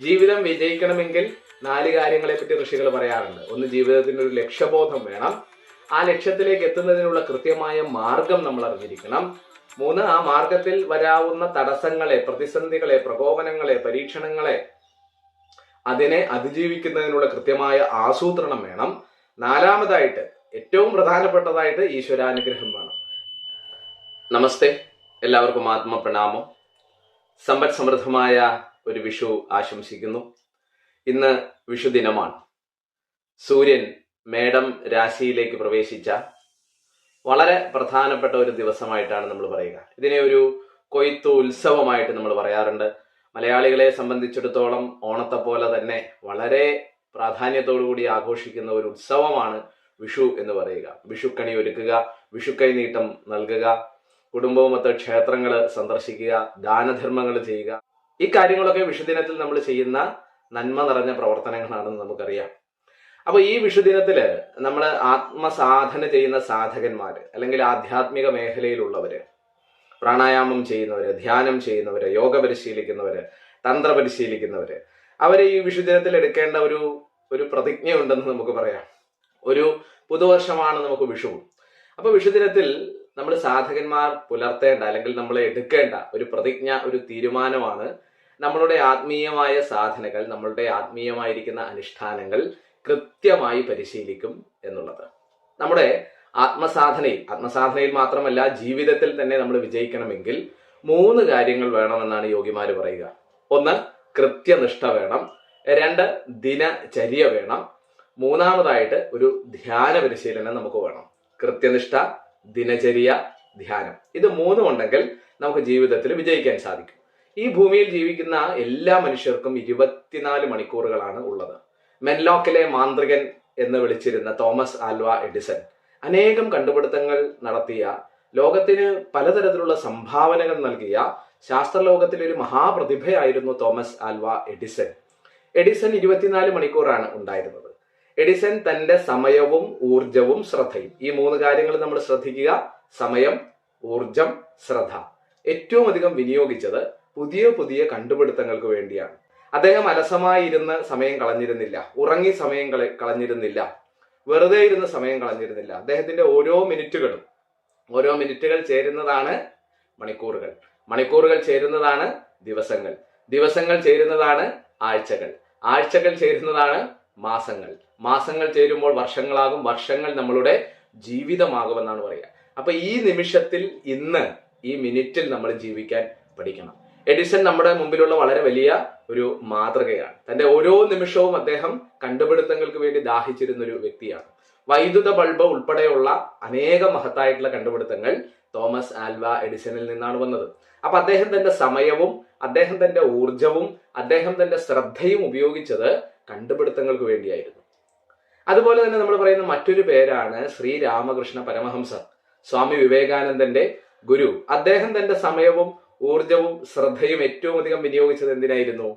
ജീവിതം വിജയിക്കണമെങ്കിൽ നാല് കാര്യങ്ങളെ പറ്റി ഋഷികൾ പറയാറുണ്ട്. ഒന്ന് ജീവിതത്തിന് ഒരു ലക്ഷ്യബോധം വേണം. ആ ലക്ഷ്യത്തിലേക്ക് എത്തുന്നതിനുള്ള കൃത്യമായ മാർഗം നമ്മൾ അറിഞ്ഞിരിക്കണം. മൂന്ന് ആ മാർഗത്തിൽ വരാവുന്ന തടസ്സങ്ങളെ പ്രതിസന്ധികളെ പ്രകോപനങ്ങളെ പരീക്ഷണങ്ങളെ അതിനെ അതിജീവിക്കുന്നതിനുള്ള കൃത്യമായ ആസൂത്രണം വേണം. നാലാമതായിട്ട് ഏറ്റവും പ്രധാനപ്പെട്ടതായിട്ട് ഈശ്വരാനുഗ്രഹം വേണം. നമസ്തേ. എല്ലാവർക്കും ആത്മപ്രണാമം. സമ്പദ് സമൃദ്ധമായ ഒരു വിഷു ആശംസിക്കുന്നു. ഇന്ന് വിഷു ദിനമാണ് സൂര്യൻ മേടം രാശിയിലേക്ക് പ്രവേശിച്ച വളരെ പ്രധാനപ്പെട്ട ഒരു ദിവസമായിട്ടാണ് നമ്മൾ പറയുക. ഇതിനെ ഒരു കൊയ്ത്തു ഉത്സവമായിട്ട് നമ്മൾ പറയാറുണ്ട്. മലയാളികളെ സംബന്ധിച്ചിടത്തോളം ഓണത്തെ പോലെ തന്നെ വളരെ പ്രാധാന്യത്തോടു കൂടി ആഘോഷിക്കുന്ന ഒരു ഉത്സവമാണ് വിഷു എന്ന് പറയുക. വിഷുക്കണി ഒരുക്കുക വിഷുക്കൈ നീട്ടം നൽകുക കുടുംബവുമൊത്ത് ക്ഷേത്രങ്ങൾ സന്ദർശിക്കുക ദാനധർമ്മങ്ങൾ ചെയ്യുക ഈ കാര്യങ്ങളൊക്കെ വിഷുദിനത്തിൽ നമ്മൾ ചെയ്യുന്ന നന്മ നിറഞ്ഞ പ്രവർത്തനങ്ങളാണെന്ന് നമുക്കറിയാം. അപ്പൊ ഈ വിഷുദിനത്തിൽ നമ്മൾ ആത്മസാധന ചെയ്യുന്ന സാധകന്മാര് അല്ലെങ്കിൽ ആധ്യാത്മിക മേഖലയിലുള്ളവര് പ്രാണായാമം ചെയ്യുന്നവര് ധ്യാനം ചെയ്യുന്നവര് യോഗ പരിശീലിക്കുന്നവര് തന്ത്ര പരിശീലിക്കുന്നവര് അവരെ ഈ വിഷുദിനത്തിൽ എടുക്കേണ്ട ഒരു ഒരു പ്രതിജ്ഞ ഉണ്ടെന്ന് നമുക്ക് പറയാം. ഒരു പുതുവർഷമാണ് നമുക്ക് വിഷു. അപ്പൊ വിഷുദിനത്തിൽ നമ്മൾ സാധകന്മാർ പുലർത്തേണ്ട അല്ലെങ്കിൽ നമ്മൾ എടുക്കേണ്ട ഒരു പ്രതിജ്ഞ ഒരു തീരുമാനമാണ് നമ്മളുടെ ആത്മീയമായ സാധനകൾ നമ്മളുടെ ആത്മീയമായിരിക്കുന്ന അനുഷ്ഠാനങ്ങൾ കൃത്യമായി പരിശീലിക്കും എന്നുള്ളത്. നമ്മുടെ ആത്മസാധനയിൽ ആത്മസാധനയിൽ മാത്രമല്ല ജീവിതത്തിൽ തന്നെ നമ്മൾ വിജയിക്കണമെങ്കിൽ മൂന്ന് കാര്യങ്ങൾ വേണമെന്നാണ് യോഗിമാർ പറയുക. ഒന്ന് കൃത്യനിഷ്ഠ വേണം. രണ്ട് ദിനചര്യ വേണം. മൂന്നാമതായിട്ട് ഒരു ധ്യാന പരിശീലനം നമുക്ക് വേണം. കൃത്യനിഷ്ഠ ദിനചര്യ ധ്യാനം. ഇത് മൂന്നും ഉണ്ടെങ്കിൽ നമുക്ക് ജീവിതത്തിൽ വിജയിക്കാൻ സാധിക്കും. ഈ ഭൂമിയിൽ ജീവിക്കുന്ന എല്ലാ മനുഷ്യർക്കും ഇരുപത്തിനാല് മണിക്കൂറുകളാണ് ഉള്ളത്. മെൻലോക്കിലെ മാന്ത്രികൻ എന്ന് വിളിച്ചിരുന്ന തോമസ് ആൽവ എഡിസൺ അനേകം കണ്ടുപിടുത്തങ്ങൾ നടത്തിയ ലോകത്തിന് പലതരത്തിലുള്ള സംഭാവനകൾ നൽകിയ ശാസ്ത്രലോകത്തിലെ ഒരു മഹാപ്രതിഭയായിരുന്നു തോമസ് ആൽവ എഡിസൺ. എഡിസൺ ഇരുപത്തിനാല് മണിക്കൂറാണ് ഉണ്ടായിരുന്നത്. എഡിസൺ തന്റെ സമയവും ഊർജവും ശ്രദ്ധയും. ഈ മൂന്ന് കാര്യങ്ങൾ നമ്മൾ ശ്രദ്ധിക്കുക. സമയം ഊർജം ശ്രദ്ധ. ഏറ്റവും അധികം വിനിയോഗിച്ചത് പുതിയ പുതിയ കണ്ടുപിടുത്തങ്ങൾക്ക് വേണ്ടിയാണ്. അദ്ദേഹം അലസമായി ഇരുന്ന് സമയം കളഞ്ഞിരുന്നില്ല. ഉറങ്ങി സമയം കള- കളഞ്ഞിരുന്നില്ല. വെറുതെ ഇരുന്ന് സമയം കളഞ്ഞിരുന്നില്ല. അദ്ദേഹത്തിന്റെ ഓരോ മിനിറ്റുകളും ഓരോ മിനിറ്റുകൾ ചേരുന്നതാണ് മണിക്കൂറുകൾ. മണിക്കൂറുകൾ ചേരുന്നതാണ് ദിവസങ്ങൾ. ദിവസങ്ങൾ ചേരുന്നതാണ് ആഴ്ചകൾ. ആഴ്ചകൾ ചേരുന്നതാണ് മാസങ്ങൾ. മാസങ്ങൾ ചേരുമ്പോൾ വർഷങ്ങളാകും. വർഷങ്ങൾ നമ്മളുടെ ജീവിതമാകുമെന്നാണ് പറയുക. അപ്പൊ ഈ നിമിഷത്തിൽ ഇന്ന് ഈ മിനിറ്റിൽ നമ്മൾ ജീവിക്കാൻ പഠിക്കണം. എഡിസൺ നമ്മുടെ മുമ്പിലുള്ള വളരെ വലിയ ഒരു മാതൃകയാണ്. തന്റെ ഓരോ നിമിഷവും അദ്ദേഹം കണ്ടുപിടുത്തങ്ങൾക്ക് വേണ്ടി ദാഹിച്ചിരുന്ന ഒരു വ്യക്തിയാണ്. വൈദ്യുത ബൾബ് ഉൾപ്പെടെയുള്ള അനേക മഹത്തായിട്ടുള്ള കണ്ടുപിടുത്തങ്ങൾ തോമസ് ആൽവ എഡിസണിൽ നിന്നാണ് വന്നത്. അപ്പൊ അദ്ദേഹം തന്റെ സമയവും അദ്ദേഹം തന്റെ ഊർജവും അദ്ദേഹം തന്റെ ശ്രദ്ധയും ഉപയോഗിച്ചത് കണ്ടുപിടുത്തങ്ങൾക്ക് വേണ്ടിയായിരുന്നു. അതുപോലെ തന്നെ നമ്മൾ പറയുന്ന മറ്റൊരു പേരാണ് ശ്രീ രാമകൃഷ്ണ പരമഹംസർ സ്വാമി വിവേകാനന്ദന്റെ ഗുരു. അദ്ദേഹം തന്റെ സമയവും ഊർജവും ശ്രദ്ധയും ഏറ്റവും അധികം വിനിയോഗിച്ചത് എന്തിനായിരുന്നു?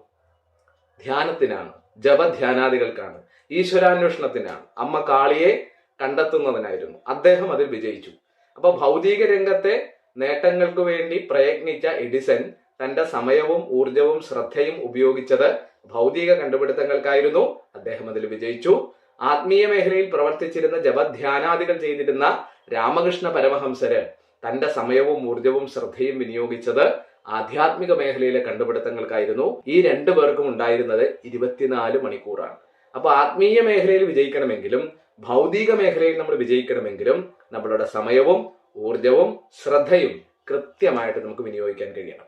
ധ്യാനത്തിനാണ്. ജപധ്യാനാദികൾക്കാണ്. ഈശ്വരാന്വേഷണത്തിനാണ്. അമ്മ കാളിയെ കണ്ടെത്തുന്നതിനായിരുന്നു അദ്ദേഹം അതിൽ വിജയിച്ചു. അപ്പൊ ഭൗതിക രംഗത്തെ നേട്ടങ്ങൾക്ക് വേണ്ടി പ്രയത്നിച്ച എഡിസൺ തന്റെ സമയവും ഊർജവും ശ്രദ്ധയും ഉപയോഗിച്ചത് ഭൗതിക കണ്ടുപിടുത്തങ്ങൾക്കായിരുന്നു. അദ്ദേഹം അതിൽ വിജയിച്ചു. ആത്മീയ മേഖലയിൽ പ്രവർത്തിച്ചിരുന്ന ജപധ്യാനാദികൾ ചെയ്തിരുന്ന രാമകൃഷ്ണ പരമഹംസര് തന്റെ സമയവും ഊർജവും ശ്രദ്ധയും വിനിയോഗിച്ചത് ആധ്യാത്മിക മേഖലയിലെ കണ്ടുപിടുത്തങ്ങൾക്കായിരുന്നു. ഈ രണ്ടു പേർക്കും ഉണ്ടായിരുന്നത് ഇരുപത്തിനാല് മണിക്കൂറാണ്. അപ്പൊ ആത്മീയ മേഖലയിൽ വിജയിക്കണമെങ്കിലും ഭൗതിക മേഖലയിൽ നമ്മൾ വിജയിക്കണമെങ്കിലും നമ്മളുടെ സമയവും ഊർജവും ശ്രദ്ധയും കൃത്യമായിട്ട് നമുക്ക് വിനിയോഗിക്കാൻ കഴിയണം.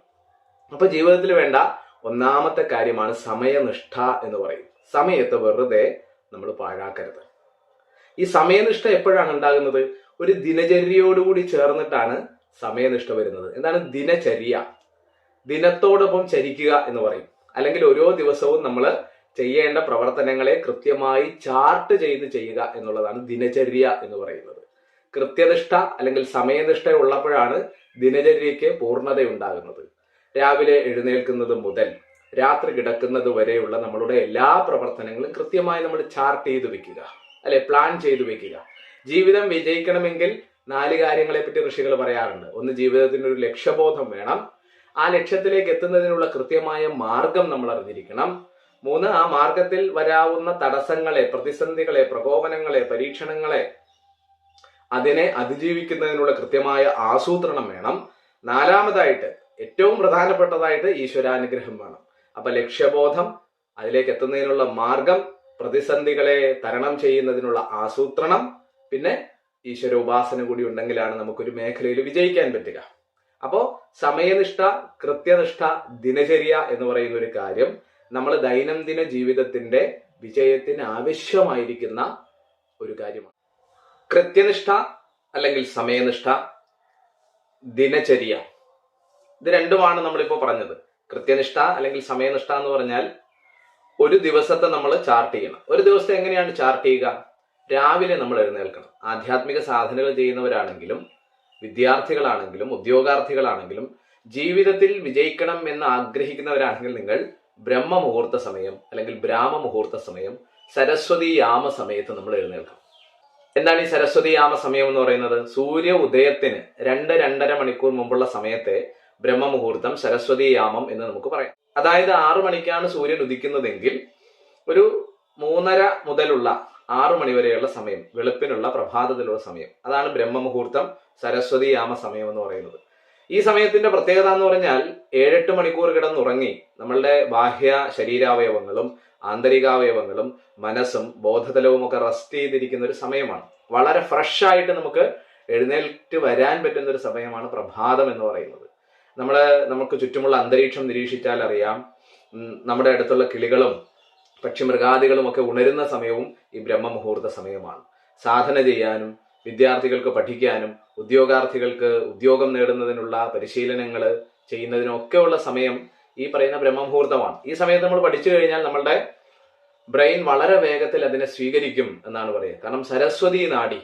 അപ്പൊ ജീവിതത്തിൽ വേണ്ട ഒന്നാമത്തെ കാര്യമാണ് സമയനിഷ്ഠ എന്ന് പറയും. സമയത്ത് വെറുതെ നമ്മൾ പാഴാക്കരുത്. ഈ സമയനിഷ്ഠ എപ്പോഴാണ് ഉണ്ടാകുന്നത്? ഒരു ദിനചര്യയോടുകൂടി ചേർന്നിട്ടാണ് സമയനിഷ്ഠ വരുന്നത്. എന്താണ് ദിനചര്യ? ദിനത്തോടൊപ്പം ചരിക്കുക എന്ന് പറയും. അല്ലെങ്കിൽ ഓരോ ദിവസവും നമ്മൾ ചെയ്യേണ്ട പ്രവർത്തനങ്ങളെ കൃത്യമായി ചാർട്ട് ചെയ്ത് ചെയ്യുക എന്നുള്ളതാണ് ദിനചര്യ എന്ന് പറയുന്നത്. കൃത്യനിഷ്ഠ അല്ലെങ്കിൽ സമയനിഷ്ഠ ഉള്ളപ്പോഴാണ് ദിനചര്യയ്ക്ക് പൂർണതയുണ്ടാകുന്നത്. രാവിലെ എഴുന്നേൽക്കുന്നത് മുതൽ രാത്രി കിടക്കുന്നത് വരെയുള്ള നമ്മളുടെ എല്ലാ പ്രവർത്തനങ്ങളും കൃത്യമായി നമ്മൾ ചാർട്ട് ചെയ്ത് വെക്കുക. അല്ലെ പ്ലാൻ ചെയ്ത് വെക്കുക. ജീവിതം വിജയിക്കണമെങ്കിൽ നാല് കാര്യങ്ങളെ പറ്റി ഋഷികൾ പറയാറുണ്ട്. ഒന്ന് ജീവിതത്തിന് ഒരു ലക്ഷ്യബോധം വേണം. ആ ലക്ഷ്യത്തിലേക്ക് എത്തുന്നതിനുള്ള കൃത്യമായ മാർഗം നമ്മൾ അറിഞ്ഞിരിക്കണം. മൂന്ന് ആ മാർഗത്തിൽ വരാവുന്ന തടസ്സങ്ങളെ പ്രതിസന്ധികളെ പ്രകോപനങ്ങളെ പരീക്ഷണങ്ങളെ അതിനെ അതിജീവിക്കുന്നതിനുള്ള കൃത്യമായ ആസൂത്രണം വേണം. നാലാമതായിട്ട് ഏറ്റവും പ്രധാനപ്പെട്ടതായിട്ട് ഈശ്വരാനുഗ്രഹം വേണം. അപ്പൊ ലക്ഷ്യബോധം അതിലേക്ക് എത്തുന്നതിനുള്ള മാർഗം പ്രതിസന്ധികളെ തരണം ചെയ്യുന്നതിനുള്ള ആസൂത്രണം പിന്നെ ഈശ്വര ഉപാസന കൂടി ഉണ്ടെങ്കിലാണ് നമുക്കൊരു മേഖലയിൽ വിജയിക്കാൻ പറ്റുക. അപ്പോൾ സമയനിഷ്ഠ കൃത്യനിഷ്ഠ ദിനചര്യ എന്ന് പറയുന്ന ഒരു കാര്യം നമ്മൾ ദൈനംദിന ജീവിതത്തിന്റെ വിജയത്തിന് ആവശ്യമായിരിക്കുന്ന ഒരു കാര്യമാണ്. കൃത്യനിഷ്ഠ അല്ലെങ്കിൽ സമയനിഷ്ഠ ദിനചര്യ. ഇത് രണ്ടുമാണ് നമ്മളിപ്പോൾ പറഞ്ഞത്. കൃത്യനിഷ്ഠ അല്ലെങ്കിൽ സമയനിഷ്ഠ എന്ന് പറഞ്ഞാൽ ഒരു ദിവസത്തെ നമ്മൾ ചാർട്ട് ചെയ്യണം. ഒരു ദിവസത്തെ എങ്ങനെയാണ് ചാർട്ട് ചെയ്യുക? രാവിലെ നമ്മൾ എഴുന്നേൽക്കണം. ആധ്യാത്മിക സാധനകൾ ചെയ്യുന്നവരാണെങ്കിലും വിദ്യാർത്ഥികളാണെങ്കിലും ഉദ്യോഗാർത്ഥികളാണെങ്കിലും ജീവിതത്തിൽ വിജയിക്കണം എന്ന് ആഗ്രഹിക്കുന്നവരാണെങ്കിൽ നിങ്ങൾ ബ്രഹ്മമുഹൂർത്ത സമയം അല്ലെങ്കിൽ ബ്രാഹ്മ മുഹൂർത്ത സമയം സരസ്വതി യാമ സമയത്ത് നമ്മൾ എഴുന്നേൽക്കണം. എന്താണ് ഈ സരസ്വതി യാമ സമയം എന്ന് പറയുന്നത്? സൂര്യ ഉദയത്തിന് രണ്ട് രണ്ടര മണിക്കൂർ മുമ്പുള്ള സമയത്തെ ബ്രഹ്മമുഹൂർത്തം സരസ്വതി യാമം എന്ന് നമുക്ക് പറയാം. അതായത് ആറു മണിക്കാണ് സൂര്യൻ ഉദിക്കുന്നതെങ്കിൽ ഒരു മൂന്നര മുതലുള്ള ആറു മണിവരെയുള്ള സമയം വെളുപ്പിനുള്ള പ്രഭാതത്തിലുള്ള സമയം. അതാണ് ബ്രഹ്മമുഹൂർത്തം സരസ്വതി യാമ സമയം എന്ന് പറയുന്നത്. ഈ സമയത്തിന്റെ പ്രത്യേകത എന്ന് പറഞ്ഞാൽ ഏഴെട്ട് മണിക്കൂർ കിടന്നുറങ്ങി നമ്മളുടെ ബാഹ്യ ശരീരാവയവങ്ങളും ആന്തരികാവയവങ്ങളും മനസ്സും ബോധതലവും ഒക്കെ റെസ്റ്റ് ചെയ്തിരിക്കുന്ന ഒരു സമയമാണ്. വളരെ ഫ്രഷ് ആയിട്ട് നമുക്ക് എഴുന്നേൽറ്റ് വരാൻ പറ്റുന്ന ഒരു സമയമാണ് പ്രഭാതം എന്ന് പറയുന്നത്. നമ്മൾ നമുക്ക് ചുറ്റുമുള്ള അന്തരീക്ഷം നിരീക്ഷിച്ചാൽ അറിയാം. നമ്മുടെ അടുത്തുള്ള കിളികളും പക്ഷിമൃഗാദികളും ഒക്കെ ഉണരുന്ന സമയവും ഈ ബ്രഹ്മമുഹൂർത്ത സമയമാണ്. സാധന ചെയ്യാനും വിദ്യാർത്ഥികൾക്ക് പഠിക്കാനും ഉദ്യോഗാർത്ഥികൾക്ക് ഉദ്യോഗം നേടുന്നതിനുള്ള പരിശീലനങ്ങൾ ചെയ്യുന്നതിനൊക്കെയുള്ള സമയം ഈ പറയുന്ന ബ്രഹ്മമുഹൂർത്തമാണ്. ഈ സമയത്ത് നമ്മൾ പഠിച്ചു കഴിഞ്ഞാൽ നമ്മളുടെ ബ്രെയിൻ വളരെ വേഗത്തിൽ അതിനെ സ്വീകരിക്കും എന്നാണ് പറയുക. കാരണം സരസ്വതി നാഡി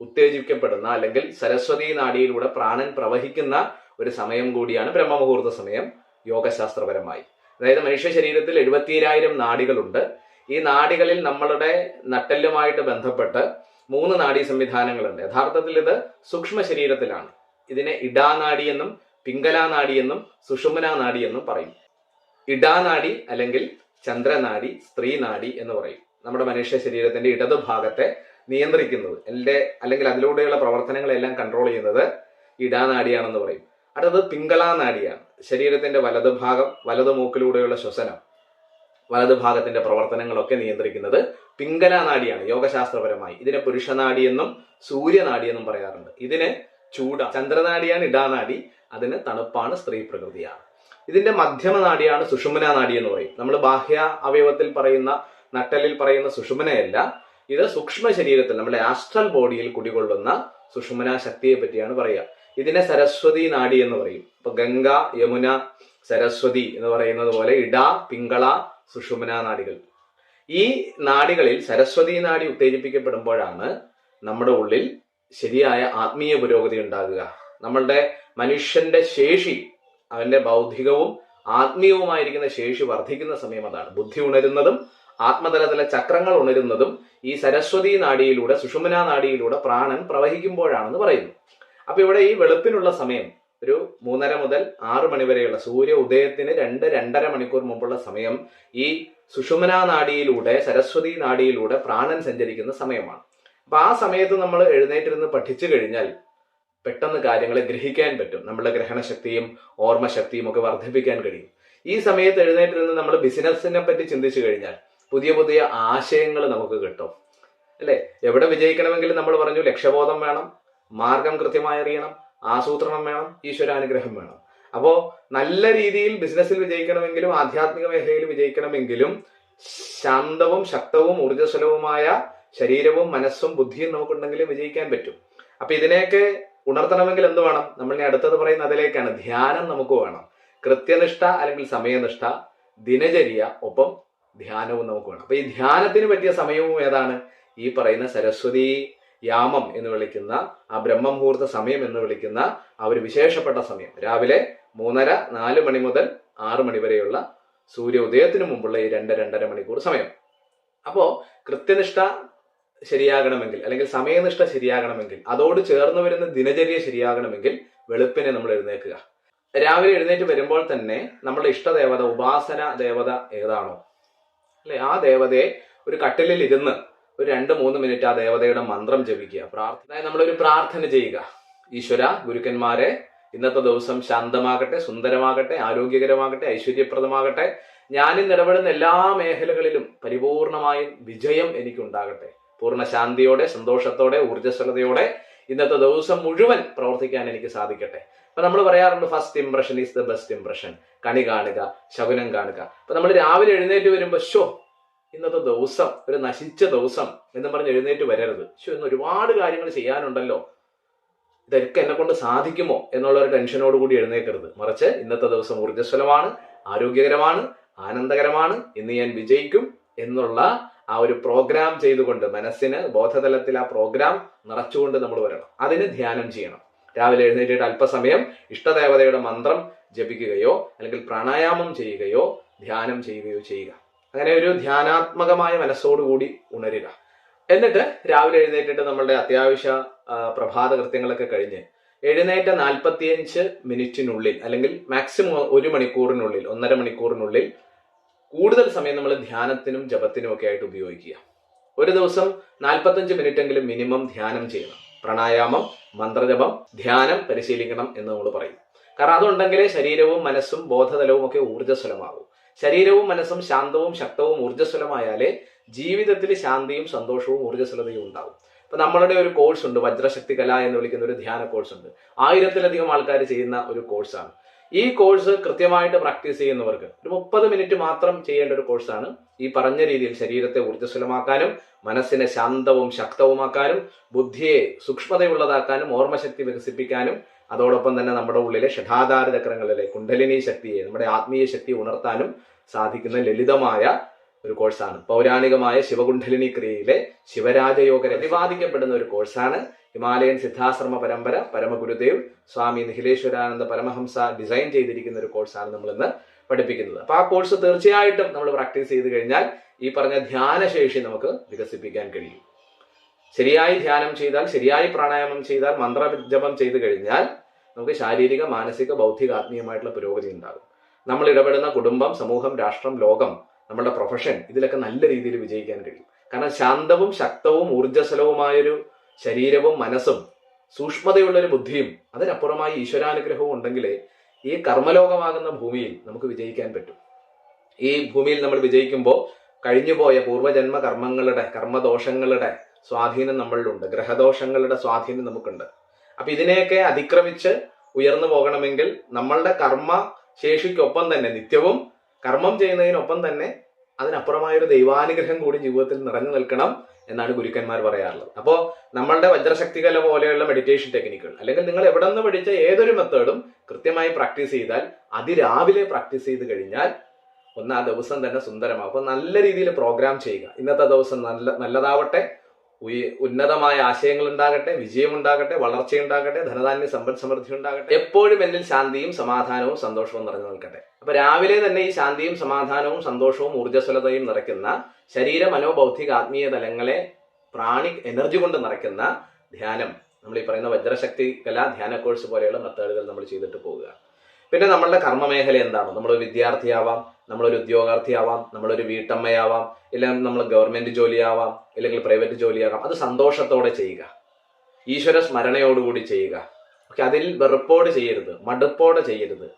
ഉത്തേജിക്കപ്പെടുന്ന അല്ലെങ്കിൽ സരസ്വതി നാടിയിലൂടെ പ്രാണൻ പ്രവഹിക്കുന്ന ഒരു സമയം കൂടിയാണ് ബ്രഹ്മമുഹൂർത്ത സമയം യോഗശാസ്ത്രപരമായി. അതായത് മനുഷ്യ ശരീരത്തിൽ എഴുപത്തിയായിരം നാടികളുണ്ട്. ഈ നാടികളിൽ നമ്മളുടെ നട്ടെല്ലുമായിട്ട് ബന്ധപ്പെട്ട് മൂന്ന് നാഡീ സംവിധാനങ്ങളുണ്ട്. യഥാർത്ഥത്തിൽ ഇത് സൂക്ഷ്മ ശരീരത്തിലാണ്. ഇതിനെ ഇടാനാടി എന്നും പിങ്കലാനാടി എന്നും സുഷുമനാടി എന്നും പറയും. ഇടാനാടി അല്ലെങ്കിൽ ചന്ദ്രനാടി സ്ത്രീനാടി എന്ന് പറയും. നമ്മുടെ മനുഷ്യ ശരീരത്തിന്റെ ഇടതുഭാഗത്തെ നിയന്ത്രിക്കുന്നത് എന്റെ അല്ലെങ്കിൽ അതിലൂടെയുള്ള പ്രവർത്തനങ്ങളെല്ലാം കൺട്രോൾ ചെയ്യുന്നത് ഇടാനാടിയാണെന്ന് പറയും. അടുത്തത് പിങ്കളാനാഡിയാണ് ശരീരത്തിന്റെ വലത് ഭാഗം വലത് മൂക്കിലൂടെയുള്ള ശ്വസനം. വലത് ഭാഗത്തിന്റെ പ്രവർത്തനങ്ങളൊക്കെ നിയന്ത്രിക്കുന്നത് പിങ്കലാനാഡിയാണ് യോഗശാസ്ത്രപരമായി. ഇതിനെ പുരുഷനാടി എന്നും സൂര്യനാടി എന്നും പറയാറുണ്ട്. ഇതിനെ ചൂട ചന്ദ്രനാടിയാണ് ഇടാനാടി അതിന് തണുപ്പാണ് സ്ത്രീ പ്രകൃതിയാണ്. ഇതിന്റെ മധ്യമ നാടിയാണ് സുഷുമന നാടി എന്ന് പറയും. നമ്മൾ ബാഹ്യ അവയവത്തിൽ പറയുന്ന നട്ടലിൽ പറയുന്ന സുഷുമനയല്ല ഇത് സൂക്ഷ്മ ശരീരത്തിൽ നമ്മുടെ ആസ്ട്രൽ ബോഡിയിൽ കുടികൊള്ളുന്ന സുഷുമന ശക്തിയെ പറ്റിയാണ് പറയുക. ഇതിനെ സരസ്വതി നാഡി എന്ന് പറയും. ഇപ്പൊ ഗംഗ യമുന സരസ്വതി എന്ന് പറയുന്നത് പോലെ ഇട പിങ്കള സുഷുമന നാടികൾ. ഈ നാടികളിൽ സരസ്വതി നാടി ഉത്തേജിപ്പിക്കപ്പെടുമ്പോഴാണ് നമ്മുടെ ഉള്ളിൽ ശരിയായ ആത്മീയ പുരോഗതി ഉണ്ടാകുക. നമ്മളുടെ മനുഷ്യന്റെ ശേഷി അവന്റെ ബൗദ്ധികവും ആത്മീയവുമായിരിക്കുന്ന ശേഷി വർദ്ധിക്കുന്ന സമയം അതാണ്. ബുദ്ധി ഉണരുന്നതും ആത്മതലത്തിലെ ചക്രങ്ങൾ ഉണരുന്നതും ഈ സരസ്വതി നാടിയിലൂടെ സുഷുമന നാടിയിലൂടെ പ്രാണൻ പ്രവഹിക്കുമ്പോഴാണെന്ന് പറയുന്നു. അപ്പൊ ഇവിടെ ഈ വെളുപ്പിനുള്ള സമയം ഒരു മൂന്നര മുതൽ ആറ് മണി വരെയുള്ള സൂര്യ ഉദയത്തിന് രണ്ട് രണ്ടര മണിക്കൂർ മുമ്പുള്ള സമയം ഈ സുഷുമന നാഡിയിലൂടെ സരസ്വതി നാഡിയിലൂടെ പ്രാണൻ സഞ്ചരിക്കുന്ന സമയമാണ്. അപ്പൊ ആ സമയത്ത് നമ്മൾ എഴുന്നേറ്റിരുന്ന് പഠിച്ചു കഴിഞ്ഞാൽ പെട്ടെന്ന് കാര്യങ്ങളെ ഗ്രഹിക്കാൻ പറ്റും. നമ്മുടെ ഗ്രഹണശക്തിയും ഓർമ്മശക്തിയും ഒക്കെ വർദ്ധിപ്പിക്കാൻ കഴിയും. ഈ സമയത്ത് എഴുന്നേറ്റിരുന്ന് നമ്മൾ ബിസിനസ്സിനെ പറ്റി ചിന്തിച്ചു കഴിഞ്ഞാൽ പുതിയ പുതിയ ആശയങ്ങൾ നമുക്ക് കിട്ടും. അല്ലെ? എവിടെ വിജയിക്കണമെങ്കിലും നമ്മൾ പറഞ്ഞു ലക്ഷ്യബോധം വേണം മാർഗം കൃത്യമായി അറിയണം ആസൂത്രണം വേണം ഈശ്വരാനുഗ്രഹം വേണം. അപ്പോ നല്ല രീതിയിൽ ബിസിനസ്സിൽ വിജയിക്കണമെങ്കിലും ആധ്യാത്മിക മേഖലയിൽ വിജയിക്കണമെങ്കിലും ശാന്തവും ശക്തവും ഊർജസ്വലവുമായ ശരീരവും മനസ്സും ബുദ്ധിയും നമുക്കുണ്ടെങ്കിൽ വിജയിക്കാൻ പറ്റും. അപ്പൊ ഇതിനെയൊക്കെ ഉണർത്തണമെങ്കിൽ എന്ത് വേണം? നമ്മൾ അടുത്തത് പറയുന്ന അതിലേക്കാണ്. ധ്യാനം നമുക്ക് വേണം. കൃത്യനിഷ്ഠ അല്ലെങ്കിൽ സമയനിഷ്ഠ ദിനചര്യ ഒപ്പം ധ്യാനവും നമുക്ക് വേണം. അപ്പൊ ഈ ധ്യാനത്തിന് പറ്റിയ സമയവും ഏതാണ്? ഈ പറയുന്ന സരസ്വതി യാമം എന്ന് വിളിക്കുന്ന ആ ബ്രഹ്മമുഹൂർത്ത സമയം എന്ന് വിളിക്കുന്ന ആ ഒരു വിശേഷപ്പെട്ട സമയം. രാവിലെ മൂന്നര നാല് മണി മുതൽ ആറ് മണി വരെയുള്ള സൂര്യ ഉദയത്തിന് മുമ്പുള്ള ഈ രണ്ട് രണ്ടര മണിക്കൂർ സമയം. അപ്പോ കൃത്യനിഷ്ഠ ശരിയാകണമെങ്കിൽ അല്ലെങ്കിൽ സമയനിഷ്ഠ ശരിയാകണമെങ്കിൽ അതോട് ചേർന്ന് വരുന്ന ദിനചര്യ ശരിയാകണമെങ്കിൽ വെളുപ്പിനെ നമ്മൾ എഴുന്നേൽക്കുക. രാവിലെ എഴുന്നേറ്റ് വരുമ്പോൾ തന്നെ നമ്മുടെ ഇഷ്ടദേവത ഉപാസന ദേവത ഏതാണോ? അല്ലെ? ആ ദേവതയെ ഒരു കട്ടിലിൽ ഇരുന്ന് ഒരു രണ്ട് മൂന്ന് മിനിറ്റ് ആ ദേവതയുടെ മന്ത്രം ജപിക്കുക. പ്രാർത്ഥന നമ്മളൊരു പ്രാർത്ഥന ചെയ്യുക. ഈശ്വര ഗുരുക്കന്മാരെ ഇന്നത്തെ ദിവസം ശാന്തമാകട്ടെ സുന്ദരമാകട്ടെ ആരോഗ്യകരമാകട്ടെ ഐശ്വര്യപ്രദമാകട്ടെ. ഞാനിന്ന് ഇടപെടുന്ന എല്ലാ മേഖലകളിലും പരിപൂർണമായും വിജയം എനിക്കുണ്ടാകട്ടെ. പൂർണ ശാന്തിയോടെ സന്തോഷത്തോടെ ഊർജസ്വലതയോടെ ഇന്നത്തെ ദിവസം മുഴുവൻ പ്രവർത്തിക്കാൻ എനിക്ക് സാധിക്കട്ടെ. അപ്പൊ നമ്മൾ പറയാറുണ്ട് first impression is the best impression കണി കാണുക ശകുനം കാണുക. അപ്പൊ നമ്മൾ രാവിലെ എഴുന്നേറ്റ് വരുമ്പോൾ ഷോ ഇന്നത്തെ ദിവസം ഒരു നശിച്ച ദിവസം എന്ന് പറഞ്ഞ് എഴുന്നേറ്റ് വരരുത്. ശോ ഇന്ന് ഒരുപാട് കാര്യങ്ങൾ ചെയ്യാനുണ്ടല്ലോ. ഇതൊക്കെ എന്നെ കൊണ്ട് സാധിക്കുമോ എന്നുള്ള ഒരു ടെൻഷനോട് കൂടി എഴുന്നേക്കരുത്. മറിച്ച് ഇന്നത്തെ ദിവസം ഊർജസ്വലമാണ് ആരോഗ്യകരമാണ് ആനന്ദകരമാണ് ഇന്ന് ഞാൻ വിജയിക്കും എന്നുള്ള ആ ഒരു പ്രോഗ്രാം ചെയ്തുകൊണ്ട് മനസ്സിന് ബോധതലത്തിൽ ആ പ്രോഗ്രാം നിറച്ചുകൊണ്ട് നമ്മൾ വരണം. അതിന് ധ്യാനം ചെയ്യണം. രാവിലെ എഴുന്നേറ്റിട്ട് അല്പസമയം ഇഷ്ടദേവതയുടെ മന്ത്രം ജപിക്കുകയോ അല്ലെങ്കിൽ പ്രാണായാമം ചെയ്യുകയോ ധ്യാനം ചെയ്യുകയോ ചെയ്യുക. അങ്ങനെ ഒരു ധ്യാനാത്മകമായ മനസ്സോടുകൂടി ഉണരുക. എന്നിട്ട് രാവിലെ എഴുന്നേറ്റിട്ട് നമ്മളുടെ അത്യാവശ്യ പ്രഭാത കൃത്യങ്ങളൊക്കെ കഴിഞ്ഞ് എഴുന്നേറ്റ നാൽപ്പത്തിയഞ്ച് മിനിറ്റിനുള്ളിൽ അല്ലെങ്കിൽ മാക്സിമം ഒരു മണിക്കൂറിനുള്ളിൽ ഒന്നര മണിക്കൂറിനുള്ളിൽ കൂടുതൽ സമയം നമ്മൾ ധ്യാനത്തിനും ജപത്തിനും ഒക്കെ ആയിട്ട് ഉപയോഗിക്കുക. ഒരു ദിവസം നാൽപ്പത്തഞ്ച് മിനിറ്റ് എങ്കിലും മിനിമം ധ്യാനം ചെയ്യണം. പ്രാണായാമം മന്ത്രജപം ധ്യാനം പരിശീലിക്കണം എന്ന് നമ്മൾ പറയും. കാരണം അതുണ്ടെങ്കിലേ ശരീരവും മനസ്സും ബോധതലവും ഒക്കെ ഊർജസ്വലമാകും ശരീരവും മനസ്സും ശാന്തവും ശക്തവും ഊർജസ്വലമായാലേ ജീവിതത്തിൽ ശാന്തിയും സന്തോഷവും ഊർജസ്വലതയും ഉണ്ടാവും. ഇപ്പൊ നമ്മളുടെ ഒരു കോഴ്സ് ഉണ്ട് വജ്രശക്തി കല എന്ന് വിളിക്കുന്ന ഒരു ധ്യാന കോഴ്സ് ഉണ്ട്. ആയിരത്തിലധികം ആൾക്കാർ ചെയ്യുന്ന ഒരു കോഴ്സാണ് ഈ കോഴ്സ് കൃത്യമായിട്ട് പ്രാക്ടീസ് ചെയ്യുന്നവർക്ക് ഒരു മുപ്പത് മിനിറ്റ് മാത്രം ചെയ്യേണ്ട ഒരു കോഴ്സാണ് ഈ പറഞ്ഞ രീതിയിൽ ശരീരത്തെ ഊർജസ്വലമാക്കാനും മനസ്സിനെ ശാന്തവും ശക്തവുമാക്കാനും ബുദ്ധിയെ സൂക്ഷ്മതയുള്ളതാക്കാനും ഓർമ്മശക്തി വികസിപ്പിക്കാനും അതോടൊപ്പം തന്നെ നമ്മുടെ ഉള്ളിലെ ഷഠാധാര ചക്രങ്ങളിലെ കുണ്ടലിനി ശക്തിയെ നമ്മുടെ ആത്മീയ ശക്തി ഉണർത്താനും സാധിക്കുന്ന ലളിതമായ ഒരു കോഴ്സാണ്. പൗരാണികമായ ശിവകുണ്ഠലിനി ക്രിയയിലെ ശിവരാജയോഗ പ്രതിപാദിക്കപ്പെടുന്ന ഒരു കോഴ്സാണ്. ഹിമാലയൻ സിദ്ധാശ്രമ പരമ്പര പരമഗുരുദേവ് സ്വാമി നിഖിലേശ്വരാനന്ദ പരമഹംസ ഡിസൈൻ ചെയ്തിരിക്കുന്ന ഒരു കോഴ്സാണ് നമ്മൾ ഇന്ന് പഠിപ്പിക്കുന്നത്. അപ്പൊ ആ കോഴ്സ് തീർച്ചയായിട്ടും നമ്മൾ പ്രാക്ടീസ് ചെയ്ത് കഴിഞ്ഞാൽ ഈ പറഞ്ഞ ധ്യാനശേഷി നമുക്ക് വികസിപ്പിക്കാൻ കഴിയും. ശരിയായി ധ്യാനം ചെയ്താൽ ശരിയായി പ്രാണായാമം ചെയ്താൽ മന്ത്രജപം ചെയ്തു കഴിഞ്ഞാൽ നമുക്ക് ശാരീരിക മാനസിക ബൗദ്ധിക ആത്മീയമായിട്ടുള്ള പുരോഗതി ഉണ്ടാകും. നമ്മൾ ഇടപെടുന്ന കുടുംബം സമൂഹം രാഷ്ട്രം ലോകം നമ്മുടെ പ്രൊഫഷൻ ഇതിലൊക്കെ നല്ല രീതിയിൽ വിജയിക്കാൻ കഴിയും. കാരണം ശാന്തവും ശക്തവും ഊർജസ്വലവുമായൊരു ശരീരവും മനസ്സും സൂക്ഷ്മതയുള്ള ഒരു ബുദ്ധിയും അതിനപ്പുറമായി ഈശ്വരാനുഗ്രഹവും ഉണ്ടെങ്കിലേ ഈ കർമ്മലോകമാകുന്ന ഭൂമിയിൽ നമുക്ക് വിജയിക്കാൻ പറ്റും. ഈ ഭൂമിയിൽ നമ്മൾ വിജയിക്കുമ്പോൾ കഴിഞ്ഞുപോയ പൂർവജന്മ കർമ്മങ്ങളുടെ കർമ്മദോഷങ്ങളുടെ സ്വാധീനം നമ്മളിലുണ്ട്. ഗ്രഹദോഷങ്ങളുടെ സ്വാധീനം നമുക്കുണ്ട്. അപ്പൊ ഇതിനെയൊക്കെ അതിക്രമിച്ച് ഉയർന്നു പോകണമെങ്കിൽ നമ്മളുടെ കർമ്മ ശേഷിക്കൊപ്പം തന്നെ നിത്യവും കർമ്മം ചെയ്യുന്നതിനൊപ്പം തന്നെ അതിനപ്പുറമായൊരു ദൈവാനുഗ്രഹം കൂടി ജീവിതത്തിൽ നിറഞ്ഞു നിൽക്കണം എന്നാണ് ഗുരുക്കന്മാർ പറയാറുള്ളത്. അപ്പോൾ നമ്മളുടെ വജ്രശക്തികല പോലെയുള്ള മെഡിറ്റേഷൻ ടെക്നിക്കുകൾ അല്ലെങ്കിൽ നിങ്ങൾ എവിടെ നിന്ന് പഠിച്ച ഏതൊരു മെത്തേഡും കൃത്യമായി പ്രാക്ടീസ് ചെയ്താൽ അതിരാവിലെ പ്രാക്ടീസ് ചെയ്ത് കഴിഞ്ഞാൽ ഒന്ന് ആ ദിവസം തന്നെ സുന്ദരമാകും. അപ്പോൾ നല്ല രീതിയിൽ പ്രോഗ്രാം ചെയ്യുക. ഇന്നത്തെ ദിവസം നല്ല നല്ലതാവട്ടെ. ഉന്നതമായ ആശയങ്ങൾ ഉണ്ടാകട്ടെ വിജയം ഉണ്ടാകട്ടെ വളർച്ച ഉണ്ടാകട്ടെ ധനധാന്യ സമ്പദ് സമൃദ്ധി ഉണ്ടാകട്ടെ എപ്പോഴും എന്നിൽ ശാന്തിയും സമാധാനവും സന്തോഷവും നിറഞ്ഞു നിൽക്കട്ടെ. അപ്പൊ രാവിലെ തന്നെ ഈ ശാന്തിയും സമാധാനവും സന്തോഷവും ഊർജസ്വലതയും നിറയ്ക്കുന്ന ശരീര മനോബൗദ്ധിക ആത്മീയ തലങ്ങളെ പ്രാണിക് എനർജി കൊണ്ട് നിറയ്ക്കുന്ന ധ്യാനം. നമ്മൾ ഈ പറയുന്ന വജ്രശക്തി കല ധ്യാന കോഴ്സ് പോലെയുള്ള മെത്തേഡുകൾ നമ്മൾ ചെയ്തിട്ട് പോവുക. പിന്നെ നമ്മളുടെ കർമ്മമേഖല എന്താണ്? നമ്മളൊരു വിദ്യാർത്ഥിയാവാം നമ്മളൊരു ഉദ്യോഗാർത്ഥിയാവാം നമ്മളൊരു വീട്ടമ്മയാവാം ഇല്ലെങ്കിൽ നമ്മൾ ഗവൺമെന്റ് ജോലിയാവാം ഇല്ലെങ്കിൽ പ്രൈവറ്റ് ജോലിയാകാം. അത് സന്തോഷത്തോടെ ചെയ്യുക. ഈശ്വര സ്മരണയോടുകൂടി ചെയ്യുക. ഓക്കെ അതിൽ വെറുപ്പോട് ചെയ്യരുത് മടുപ്പോടെ ചെയ്യരുത്.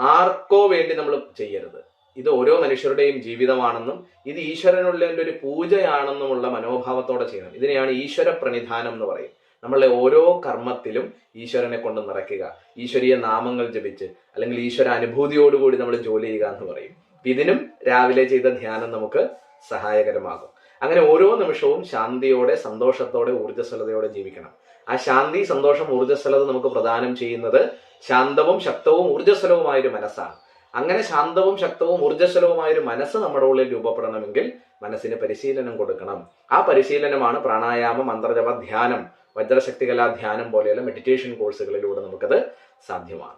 ആർക്കോ വേണ്ടി നമ്മൾ ചെയ്യരുത്. ഇത് ഓരോ മനുഷ്യരുടെയും ജീവിതമാണെന്നും ഇത് ഈശ്വരനുള്ള ഒരു പൂജയാണെന്നുമുള്ള മനോഭാവത്തോടെ ചെയ്യണം. ഇതിനെയാണ് ഈശ്വര പ്രണിധാനം എന്ന് പറയും. നമ്മളെ ഓരോ കർമ്മത്തിലും ഈശ്വരനെ കൊണ്ട് നിറയ്ക്കുക. ഈശ്വരീയ നാമങ്ങൾ ജപിച്ച് അല്ലെങ്കിൽ ഈശ്വര അനുഭൂതിയോടുകൂടി നമ്മൾ ജോലി ചെയ്യുക എന്ന് പറയും. ഇതിനും രാവിലെ ചെയ്ത ധ്യാനം നമുക്ക് സഹായകരമാകും. അങ്ങനെ ഓരോ നിമിഷവും ശാന്തിയോടെ സന്തോഷത്തോടെ ഊർജസ്വലതയോടെ ജീവിക്കണം. ആ ശാന്തി സന്തോഷം ഊർജസ്വലത നമുക്ക് പ്രദാനം ചെയ്യുന്നത് ശാന്തവും ശക്തവും ഊർജസ്വലവുമായ ഒരു മനസ്സാണ്. അങ്ങനെ ശാന്തവും ശക്തവും ഊർജസ്വലവുമായ ഒരു മനസ്സ് നമ്മുടെ ഉള്ളിൽ രൂപപ്പെടണമെങ്കിൽ മനസ്സിന് പരിശീലനം കൊടുക്കണം. ആ പരിശീലനമാണ് പ്രാണായാമ മന്ത്രജപ ധ്യാനം വജ്രശക്തികലാ ധ്യാനം പോലെയുള്ള മെഡിറ്റേഷൻ കോഴ്സുകളിലൂടെ നമുക്കത് സാധ്യമാണ്.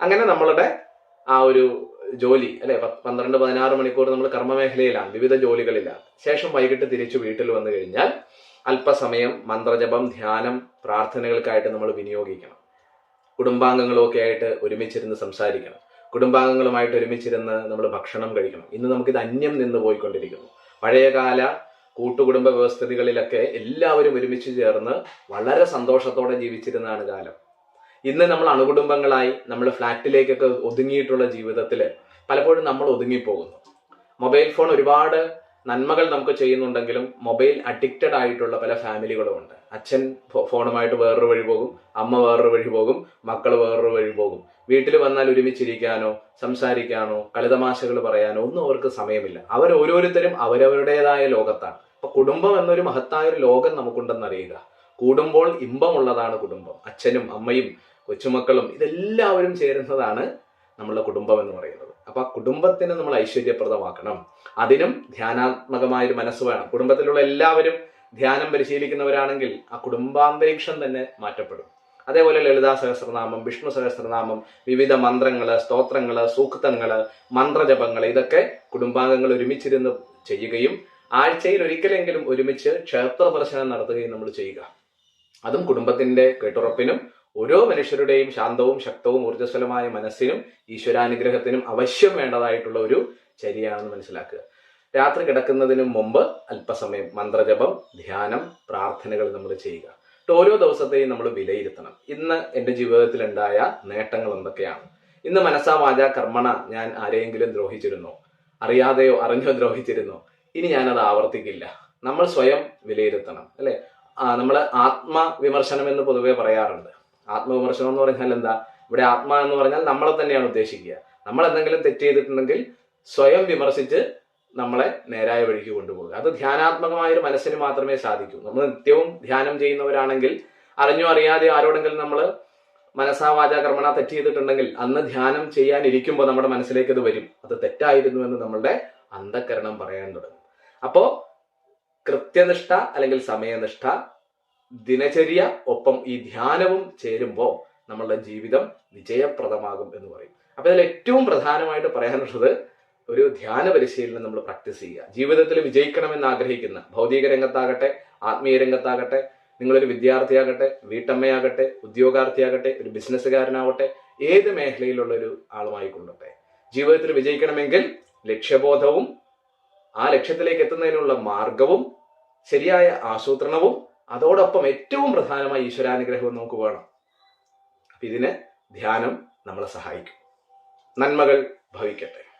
അങ്ങനെ നമ്മളുടെ ആ ഒരു ജോലി അല്ലെ പന്ത്രണ്ട് പതിനാറ് മണിക്കൂർ നമ്മൾ കർമ്മമേഖലയിലാണ് വിവിധ ജോലികളിലാണ്. ശേഷം വൈകിട്ട് തിരിച്ചു വീട്ടിൽ വന്നു കഴിഞ്ഞാൽ അല്പസമയം മന്ത്രജപം ധ്യാനം പ്രാർത്ഥനകൾക്കായിട്ട് നമ്മൾ വിനിയോഗിക്കണം. കുടുംബാംഗങ്ങളൊക്കെ ആയിട്ട് ഒരുമിച്ചിരുന്ന് സംസാരിക്കണം. കുടുംബാംഗങ്ങളുമായിട്ട് ഒരുമിച്ചിരുന്ന് നമ്മൾ ഭക്ഷണം കഴിക്കണം. ഇന്ന് നമുക്കിത് അന്യം നിന്ന് പോയിക്കൊണ്ടിരിക്കുന്നു. പഴയകാല കൂട്ടുകുടുംബ വ്യവസ്ഥിതികളിലൊക്കെ എല്ലാവരും ഒരുമിച്ച് ചേർന്ന് വളരെ സന്തോഷത്തോടെ ജീവിച്ചിരുന്നതാണ് കാലം. ഇന്ന് നമ്മൾ അണുകുടുംബങ്ങളായി നമ്മൾ ഫ്ലാറ്റിലേക്കൊക്കെ ഒതുങ്ങിയിട്ടുള്ള ജീവിതത്തിൽ പലപ്പോഴും നമ്മൾ ഒതുങ്ങിപ്പോകുന്നു. മൊബൈൽ ഫോൺ ഒരുപാട് നന്മകൾ നമുക്ക് ചെയ്യുന്നുണ്ടെങ്കിലും മൊബൈൽ അഡിക്റ്റഡ് ആയിട്ടുള്ള പല ഫാമിലികളും ഉണ്ട്. അച്ഛൻ ഫോണുമായിട്ട് വേറൊരു വഴി പോകും അമ്മ വേറൊരു വഴി പോകും മക്കൾ വേറൊരു വഴി പോകും. വീട്ടിൽ വന്നാൽ ഒരുമിച്ചിരിക്കാനോ സംസാരിക്കാനോ കളിതമാശകൾ പറയാനോ ഒന്നും അവർക്ക് സമയമില്ല. അവർ ഓരോരുത്തരും അവരവരുടേതായ ലോകത്താണ്. കുടുംബം എന്നൊരു മഹത്തായ ഒരു ലോകം നമുക്കുണ്ടെന്ന് അറിയുക കൂടുമ്പോൾ ഇമ്പമുള്ളതാണ് കുടുംബം. അച്ഛനും അമ്മയും കൊച്ചുമക്കളും ഇതെല്ലാവരും ചേരുന്നതാണ് നമ്മളുടെ കുടുംബം എന്ന് പറയുന്നത്. അപ്പൊ ആ കുടുംബത്തിനെ നമ്മൾ ഐശ്വര്യപ്രദമാക്കണം. അതിനും ധ്യാനാത്മകമായ ഒരു മനസ്സ് വേണം. കുടുംബത്തിലുള്ള എല്ലാവരും ധ്യാനം പരിശീലിക്കുന്നവരാണെങ്കിൽ ആ കുടുംബാന്തരീക്ഷം തന്നെ മാറ്റപ്പെടും. അതേപോലെ ലളിതാ സഹസ്രനാമം വിഷ്ണു സഹസ്രനാമം വിവിധ മന്ത്രങ്ങൾ സ്തോത്രങ്ങൾ സൂക്തങ്ങൾ മന്ത്രജപങ്ങൾ ഇതൊക്കെ കുടുംബാംഗങ്ങൾ ഒരുമിച്ചിരുന്ന് ചെയ്യുകയും ആഴ്ചയിൽ ഒരിക്കലെങ്കിലും ഒരുമിച്ച് ക്ഷേത്ര ദർശനം നടത്തുകയും നമ്മൾ ചെയ്യുക. അതും കുടുംബത്തിന്റെ കെട്ടുറപ്പിനും ഓരോ മനുഷ്യരുടെയും ശാന്തവും ശക്തവും ഊർജസ്വലമായ മനസ്സിനും ഈശ്വരാനുഗ്രഹത്തിനും അവശ്യം വേണ്ടതായിട്ടുള്ള ഒരു ചര്യയാണെന്ന് മനസ്സിലാക്കുക. രാത്രി കിടക്കുന്നതിന് മുമ്പ് അല്പസമയം മന്ത്രജപം ധ്യാനം പ്രാർത്ഥനകൾ നമ്മൾ ചെയ്യുക. ഓരോ ദിവസത്തെയും നമ്മൾ വിലയിരുത്തണം. ഇന്ന് എന്റെ ജീവിതത്തിൽ ഉണ്ടായ നേട്ടങ്ങൾ എന്തൊക്കെയാണ്? ഇന്ന് മനസ്സാ വാച കർമ്മണ ഞാൻ ആരെയെങ്കിലും ദ്രോഹിച്ചിരുന്നോ? അറിയാതെയോ അറിഞ്ഞോ ദ്രോഹിച്ചിരുന്നോ? ഇനി ഞാനത് ആവർത്തിക്കില്ല. നമ്മൾ സ്വയം വിലയിരുത്തണം അല്ലെ? നമ്മൾ ആത്മവിമർശനം എന്ന് പൊതുവെ പറയാറുണ്ട്. ആത്മവിമർശനം എന്ന് പറഞ്ഞാൽ എന്താ? ഇവിടെ ആത്മ എന്ന് പറഞ്ഞാൽ നമ്മളെ തന്നെയാണ് ഉദ്ദേശിക്കുക. നമ്മൾ എന്തെങ്കിലും തെറ്റ് ചെയ്തിട്ടുണ്ടെങ്കിൽ സ്വയം വിമർശിച്ച് നമ്മളെ നേരായ വഴിക്ക് കൊണ്ടുപോകുക അത് ധ്യാനാത്മകമായ ഒരു മനസ്സിന് മാത്രമേ സാധിക്കൂ. നമ്മൾ നിത്യവും ധ്യാനം ചെയ്യുന്നവരാണെങ്കിൽ അറിഞ്ഞോ അറിയാതെ ആരോടെങ്കിലും നമ്മൾ മനസ്സാ വാച കർമ്മണ തെറ്റ് ചെയ്തിട്ടുണ്ടെങ്കിൽ അന്ന് ധ്യാനം ചെയ്യാനിരിക്കുമ്പോൾ നമ്മുടെ മനസ്സിലേക്ക് ഇത് വരും. അത് തെറ്റായിരുന്നു എന്ന് നമ്മളുടെ അന്ധകരണം പറയാൻ തുടങ്ങും. അപ്പോ കൃത്യനിഷ്ഠ അല്ലെങ്കിൽ സമയനിഷ്ഠ ദിനചര്യ ഒപ്പം ഈ ധ്യാനവും ചേരുമ്പോൾ നമ്മളുടെ ജീവിതം വിജയപ്രദമാകും എന്ന് പറയും. അപ്പൊ ഇതിൽ ഏറ്റവും പ്രധാനമായിട്ട് പറയാനുള്ളത് ഒരു ധ്യാന പരിശീലനം നമ്മൾ പ്രാക്ടീസ് ചെയ്യുക. ജീവിതത്തിൽ വിജയിക്കണമെന്ന് ആഗ്രഹിക്കുന്ന ഭൗതിക രംഗത്താകട്ടെ ആത്മീയ രംഗത്താകട്ടെ നിങ്ങളൊരു വിദ്യാർത്ഥിയാകട്ടെ വീട്ടമ്മയാകട്ടെ ഉദ്യോഗാർത്ഥിയാകട്ടെ ഒരു ബിസിനസ്സുകാരനാവട്ടെ ഏത് മേഖലയിലുള്ള ഒരു ആളുമായിക്കൊള്ളട്ടെ ജീവിതത്തിൽ വിജയിക്കണമെങ്കിൽ ലക്ഷ്യബോധവും ആ ലക്ഷ്യത്തിലേക്ക് എത്തുന്നതിനുള്ള മാർഗവും ശരിയായ ആസൂത്രണവും അതോടൊപ്പം ഏറ്റവും പ്രധാനമായി ഈശ്വരാനുഗ്രഹവും നമുക്ക് വേണം. അപ്പൊ ഇതിന് ധ്യാനം നമ്മളെ സഹായിക്കും. നന്മകൾ ഭവിക്കട്ടെ.